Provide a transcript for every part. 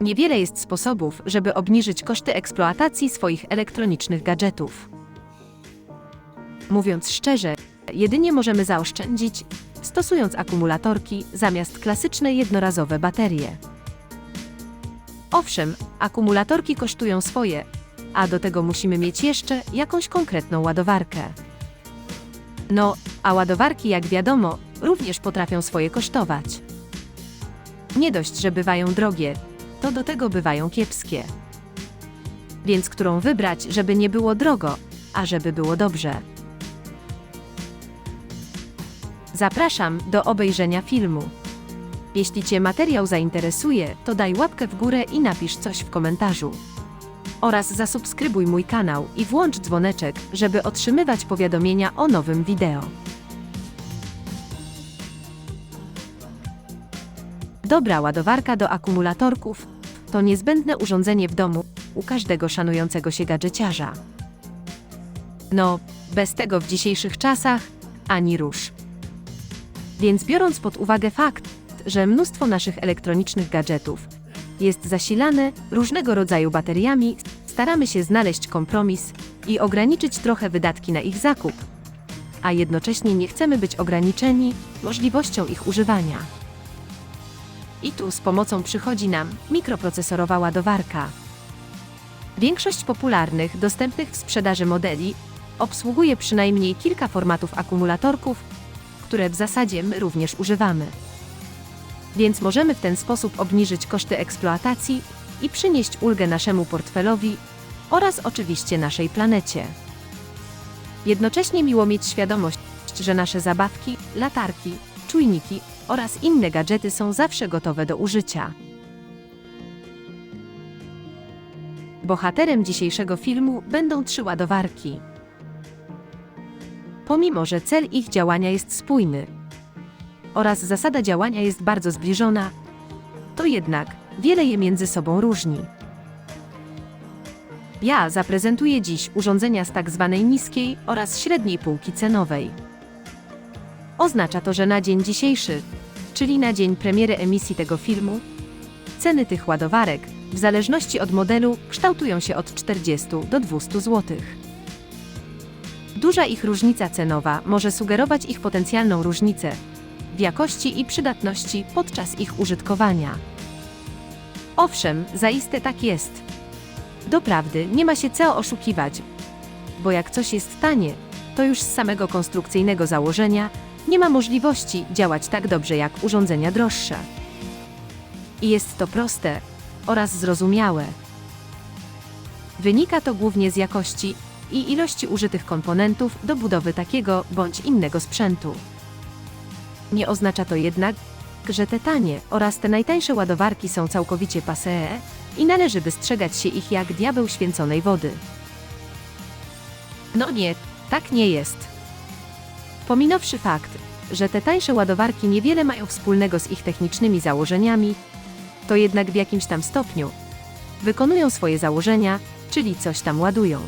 Niewiele jest sposobów, żeby obniżyć koszty eksploatacji swoich elektronicznych gadżetów. Mówiąc szczerze, jedynie możemy zaoszczędzić, stosując akumulatorki zamiast klasyczne jednorazowe baterie. Owszem, akumulatorki kosztują swoje, a do tego musimy mieć jeszcze jakąś konkretną ładowarkę. No, a ładowarki, jak wiadomo, również potrafią swoje kosztować. Nie dość, że bywają drogie, to do tego bywają kiepskie. Więc którą wybrać, żeby nie było drogo, a żeby było dobrze? Zapraszam do obejrzenia filmu. Jeśli Cię materiał zainteresuje, to daj łapkę w górę i napisz coś w komentarzu. Oraz zasubskrybuj mój kanał i włącz dzwoneczek, żeby otrzymywać powiadomienia o nowym wideo. Dobra ładowarka do akumulatorków to niezbędne urządzenie w domu u każdego szanującego się gadżeciarza. No, bez tego w dzisiejszych czasach ani rusz. Więc biorąc pod uwagę fakt, że mnóstwo naszych elektronicznych gadżetów jest zasilane różnego rodzaju bateriami, staramy się znaleźć kompromis i ograniczyć trochę wydatki na ich zakup, a jednocześnie nie chcemy być ograniczeni możliwością ich używania. I tu z pomocą przychodzi nam mikroprocesorowa ładowarka. Większość popularnych, dostępnych w sprzedaży modeli obsługuje przynajmniej kilka formatów akumulatorków, które w zasadzie my również używamy. Więc możemy w ten sposób obniżyć koszty eksploatacji i przynieść ulgę naszemu portfelowi oraz oczywiście naszej planecie. Jednocześnie miło mieć świadomość, że nasze zabawki, latarki, czujniki oraz inne gadżety są zawsze gotowe do użycia. Bohaterem dzisiejszego filmu będą trzy ładowarki. Pomimo, że cel ich działania jest spójny oraz zasada działania jest bardzo zbliżona, to jednak wiele je między sobą różni. Ja zaprezentuję dziś urządzenia z tak zwanej niskiej oraz średniej półki cenowej. Oznacza to, że na dzień dzisiejszy, czyli na dzień premiery emisji tego filmu, ceny tych ładowarek, w zależności od modelu, kształtują się od 40 do 200 zł. Duża ich różnica cenowa może sugerować ich potencjalną różnicę w jakości i przydatności podczas ich użytkowania. Owszem, zaiste tak jest. Doprawdy, nie ma się co oszukiwać, bo jak coś jest tanie, to już z samego konstrukcyjnego założenia nie ma możliwości działać tak dobrze jak urządzenia droższe. I jest to proste oraz zrozumiałe. Wynika to głównie z jakości i ilości użytych komponentów do budowy takiego bądź innego sprzętu. Nie oznacza to jednak, że te tanie oraz te najtańsze ładowarki są całkowicie passé i należy wystrzegać się ich jak diabeł święconej wody. No nie, tak nie jest. Pominąwszy fakt, że te tańsze ładowarki niewiele mają wspólnego z ich technicznymi założeniami, to jednak w jakimś tam stopniu wykonują swoje założenia, czyli coś tam ładują.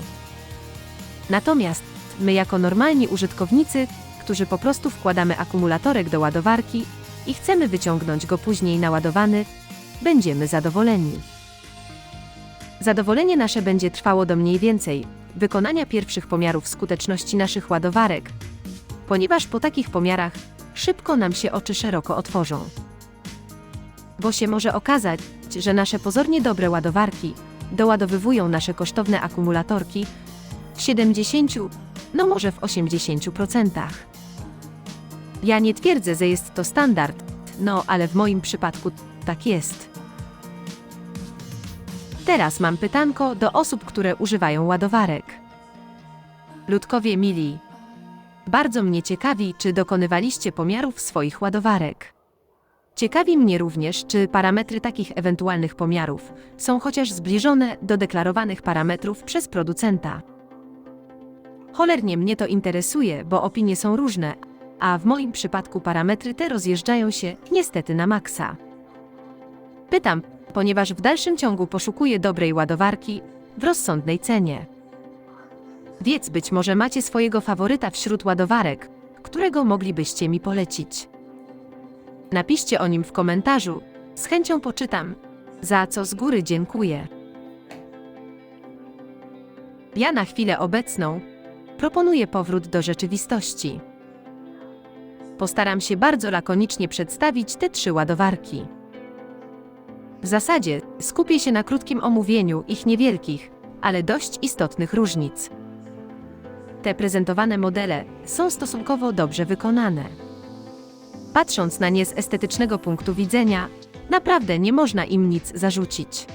Natomiast my jako normalni użytkownicy, którzy po prostu wkładamy akumulatorek do ładowarki i chcemy wyciągnąć go później naładowany, będziemy zadowoleni. Zadowolenie nasze będzie trwało do mniej więcej wykonania pierwszych pomiarów skuteczności naszych ładowarek, ponieważ po takich pomiarach szybko nam się oczy szeroko otworzą. Bo się może okazać, że nasze pozornie dobre ładowarki doładowywują nasze kosztowne akumulatorki w 70, no może w 80%. Ja nie twierdzę, że jest to standard, no ale w moim przypadku tak jest. Teraz mam pytanko do osób, które używają ładowarek. Ludkowie mili, bardzo mnie ciekawi, czy dokonywaliście pomiarów swoich ładowarek. Ciekawi mnie również, czy parametry takich ewentualnych pomiarów są chociaż zbliżone do deklarowanych parametrów przez producenta. Cholernie mnie to interesuje, bo opinie są różne, a w moim przypadku parametry te rozjeżdżają się niestety na maksa. Pytam, ponieważ w dalszym ciągu poszukuję dobrej ładowarki w rozsądnej cenie. Wiedz, być może macie swojego faworyta wśród ładowarek, którego moglibyście mi polecić. Napiszcie o nim w komentarzu, z chęcią poczytam Za co z góry dziękuję. Ja na chwilę obecną proponuję powrót do rzeczywistości. Postaram się bardzo lakonicznie przedstawić te trzy ładowarki. W zasadzie skupię się na krótkim omówieniu ich niewielkich, ale dość istotnych różnic. Te prezentowane modele są stosunkowo dobrze wykonane. Patrząc na nie z estetycznego punktu widzenia, naprawdę nie można im nic zarzucić.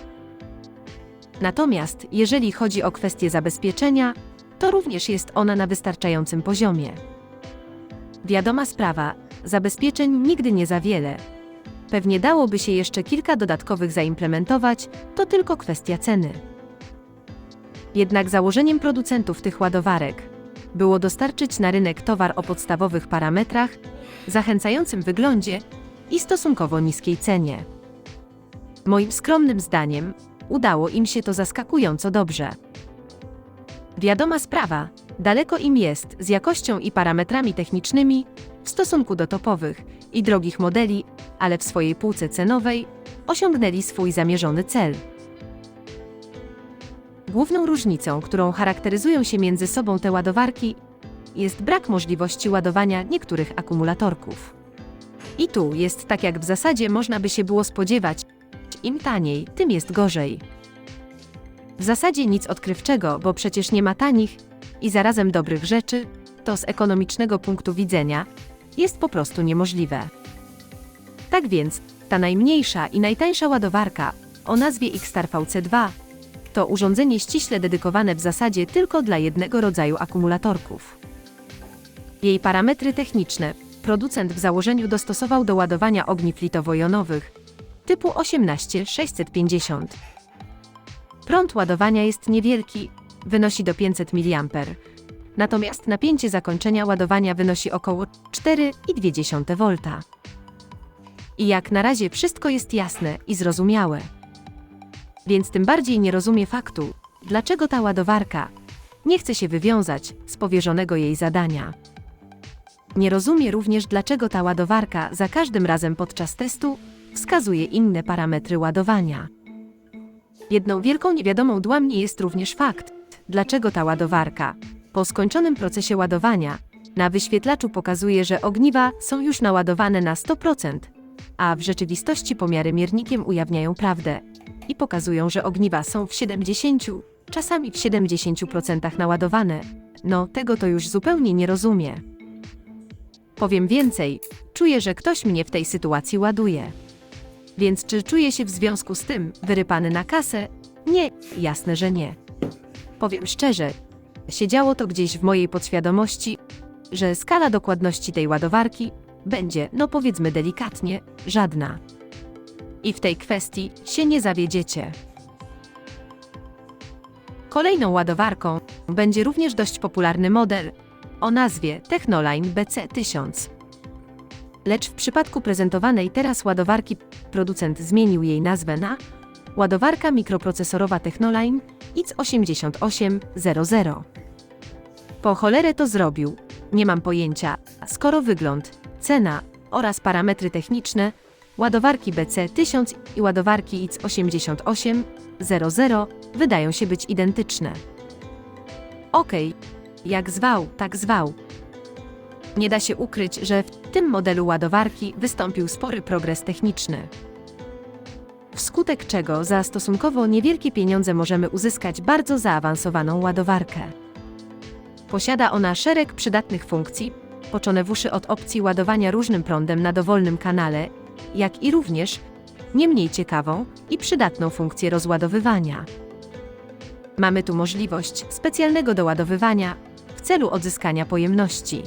Natomiast jeżeli chodzi o kwestię zabezpieczenia, to również jest ona na wystarczającym poziomie. Wiadoma sprawa, zabezpieczeń nigdy nie za wiele. Pewnie dałoby się jeszcze kilka dodatkowych zaimplementować, to tylko kwestia ceny. Jednak założeniem producentów tych ładowarek było dostarczyć na rynek towar o podstawowych parametrach, zachęcającym wyglądzie i stosunkowo niskiej cenie. Moim skromnym zdaniem, udało im się to zaskakująco dobrze. Wiadoma sprawa, daleko im jest z jakością i parametrami technicznymi w stosunku do topowych i drogich modeli, ale w swojej półce cenowej osiągnęli swój zamierzony cel. Główną różnicą, którą charakteryzują się między sobą te ładowarki, jest brak możliwości ładowania niektórych akumulatorków. I tu jest tak, jak w zasadzie można by się było spodziewać, im taniej, tym jest gorzej. W zasadzie nic odkrywczego, bo przecież nie ma tanich i zarazem dobrych rzeczy, to z ekonomicznego punktu widzenia jest po prostu niemożliwe. Tak więc, ta najmniejsza i najtańsza ładowarka o nazwie Xstar VC2 to urządzenie ściśle dedykowane w zasadzie tylko dla jednego rodzaju akumulatorków. Jej parametry techniczne producent w założeniu dostosował do ładowania ogniw litowo-jonowych typu 18650. Prąd ładowania jest niewielki, wynosi do 500 mA. Natomiast napięcie zakończenia ładowania wynosi około 4,2 V. I jak na razie wszystko jest jasne i zrozumiałe. Więc tym bardziej nie rozumie faktu, dlaczego ta ładowarka nie chce się wywiązać z powierzonego jej zadania. Nie rozumie również, dlaczego ta ładowarka za każdym razem podczas testu wskazuje inne parametry ładowania. Jedną wielką niewiadomą dla mnie jest również fakt, dlaczego ta ładowarka, po skończonym procesie ładowania, na wyświetlaczu pokazuje, że ogniwa są już naładowane na 100%, a w rzeczywistości pomiary miernikiem ujawniają prawdę i pokazują, że ogniwa są w 70, czasami w 70% naładowane. No, tego to już zupełnie nie rozumie. Powiem więcej, czuję, że ktoś mnie w tej sytuacji ładuje. Więc czy czuję się w związku z tym wyrypany na kasę? Nie, jasne, że nie. Powiem szczerze, siedziało to gdzieś w mojej podświadomości, że skala dokładności tej ładowarki będzie, no powiedzmy delikatnie, żadna. I w tej kwestii się nie zawiedziecie. Kolejną ładowarką będzie również dość popularny model o nazwie Technoline BC1000. Lecz w przypadku prezentowanej teraz ładowarki producent zmienił jej nazwę na ładowarka mikroprocesorowa Technoline X8800. Po cholerę to zrobił, nie mam pojęcia, skoro wygląd, cena oraz parametry techniczne ładowarki BC1000 i ładowarki X8800 wydają się być identyczne. Okej, jak zwał, tak zwał. Nie da się ukryć, że w tym modelu ładowarki wystąpił spory progres techniczny. Wskutek czego za stosunkowo niewielkie pieniądze możemy uzyskać bardzo zaawansowaną ładowarkę. Posiada ona szereg przydatnych funkcji, poczone w uszy od opcji ładowania różnym prądem na dowolnym kanale, jak i również, nie mniej ciekawą i przydatną funkcję rozładowywania. Mamy tu możliwość specjalnego doładowywania w celu odzyskania pojemności.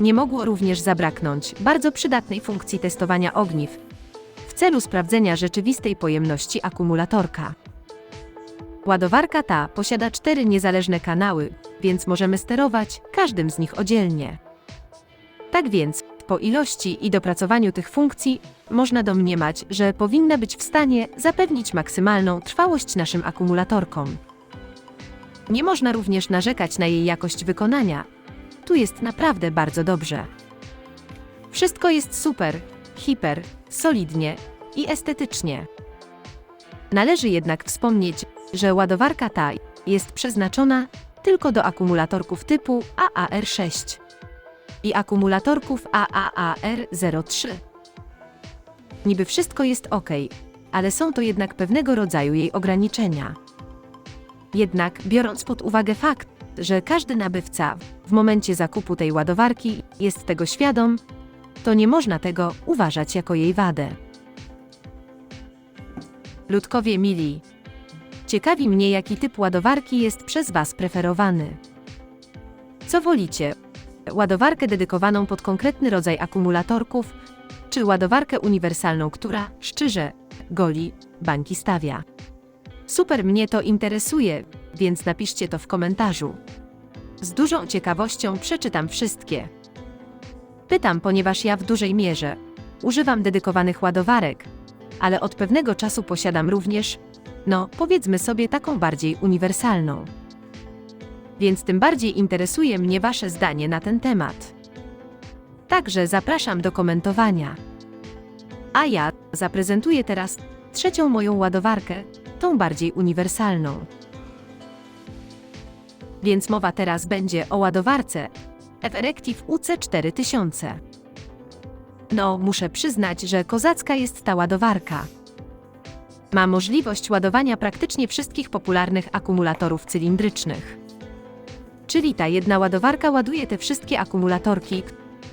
Nie mogło również zabraknąć bardzo przydatnej funkcji testowania ogniw w celu sprawdzenia rzeczywistej pojemności akumulatorka. Ładowarka ta posiada cztery niezależne kanały, więc możemy sterować każdym z nich oddzielnie. Tak więc, po ilości i dopracowaniu tych funkcji, można domniemać, że powinna być w stanie zapewnić maksymalną trwałość naszym akumulatorkom. Nie można również narzekać na jej jakość wykonania. Tu jest naprawdę bardzo dobrze. Wszystko jest super, hiper, solidnie i estetycznie. Należy jednak wspomnieć, że ładowarka ta jest przeznaczona tylko do akumulatorków typu AAR6 i akumulatorków AAAR03. Niby wszystko jest ok, ale są to jednak pewnego rodzaju jej ograniczenia. Jednak biorąc pod uwagę fakt, że każdy nabywca w momencie zakupu tej ładowarki jest tego świadom, to nie można tego uważać jako jej wadę. Ludkowie mili, ciekawi mnie jaki typ ładowarki jest przez Was preferowany. Co wolicie? Ładowarkę dedykowaną pod konkretny rodzaj akumulatorków, czy ładowarkę uniwersalną, która, szczerze, goli, bańki stawia? Super mnie to interesuje, więc napiszcie to w komentarzu. Z dużą ciekawością przeczytam wszystkie. Pytam, ponieważ ja w dużej mierze używam dedykowanych ładowarek, ale od pewnego czasu posiadam również, no, powiedzmy sobie, taką bardziej uniwersalną. Więc tym bardziej interesuje mnie Wasze zdanie na ten temat. Także zapraszam do komentowania. A ja zaprezentuję teraz trzecią moją ładowarkę, tą bardziej uniwersalną. Więc mowa teraz będzie o ładowarce F-Erective UC4000. No, muszę przyznać, że kozacka jest ta ładowarka. Ma możliwość ładowania praktycznie wszystkich popularnych akumulatorów cylindrycznych. Czyli ta jedna ładowarka ładuje te wszystkie akumulatorki,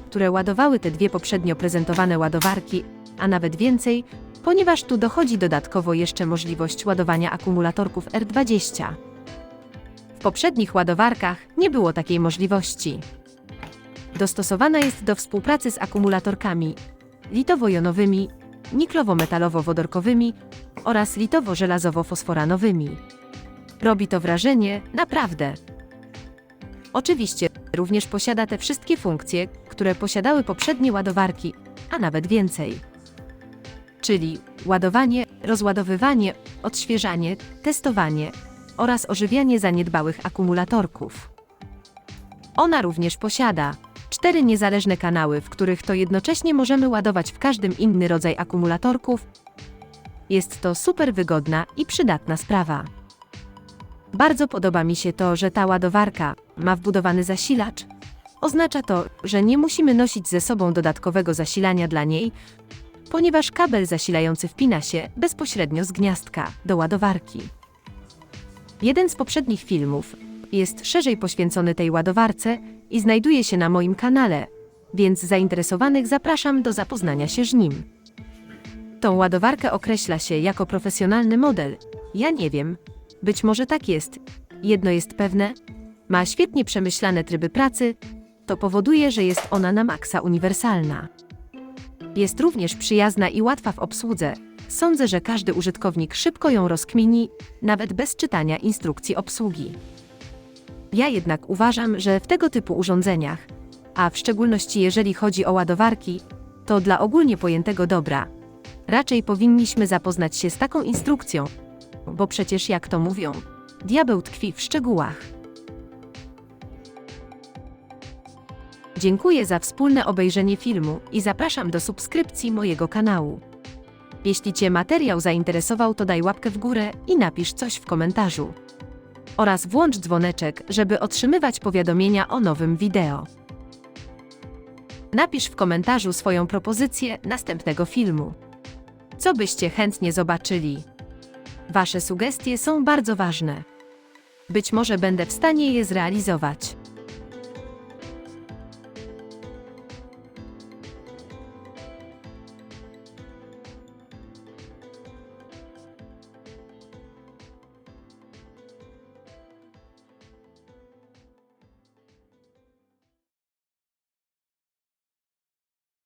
które ładowały te dwie poprzednio prezentowane ładowarki, a nawet więcej, ponieważ tu dochodzi dodatkowo jeszcze możliwość ładowania akumulatorków R20. W poprzednich ładowarkach nie było takiej możliwości. Dostosowana jest do współpracy z akumulatorkami litowo-jonowymi, niklowo-metalowo-wodorkowymi oraz litowo-żelazowo-fosforanowymi. Robi to wrażenie, naprawdę. Oczywiście, również posiada te wszystkie funkcje, które posiadały poprzednie ładowarki, a nawet więcej. Czyli ładowanie, rozładowywanie, odświeżanie, testowanie oraz ożywianie zaniedbałych akumulatorków. Ona również posiada cztery niezależne kanały, w których to jednocześnie możemy ładować w każdym inny rodzaj akumulatorków. Jest to super wygodna i przydatna sprawa. Bardzo podoba mi się to, że ta ładowarka ma wbudowany zasilacz. Oznacza to, że nie musimy nosić ze sobą dodatkowego zasilania dla niej, ponieważ kabel zasilający wpina się bezpośrednio z gniazdka do ładowarki. Jeden z poprzednich filmów jest szerzej poświęcony tej ładowarce i znajduje się na moim kanale, więc zainteresowanych zapraszam do zapoznania się z nim. Tą ładowarkę określa się jako profesjonalny model. Ja nie wiem. Być może tak jest. Jedno jest pewne: ma świetnie przemyślane tryby pracy, to powoduje, że jest ona na maksa uniwersalna. Jest również przyjazna i łatwa w obsłudze. Sądzę, że każdy użytkownik szybko ją rozkmini, nawet bez czytania instrukcji obsługi. Ja jednak uważam, że w tego typu urządzeniach, a w szczególności jeżeli chodzi o ładowarki, to dla ogólnie pojętego dobra, raczej powinniśmy zapoznać się z taką instrukcją, bo przecież jak to mówią, diabeł tkwi w szczegółach. Dziękuję za wspólne obejrzenie filmu i zapraszam do subskrypcji mojego kanału. Jeśli Cię materiał zainteresował, to daj łapkę w górę i napisz coś w komentarzu. Oraz włącz dzwoneczek, żeby otrzymywać powiadomienia o nowym wideo. Napisz w komentarzu swoją propozycję następnego filmu. Co byście chętnie zobaczyli? Wasze sugestie są bardzo ważne. Być może będę w stanie je zrealizować.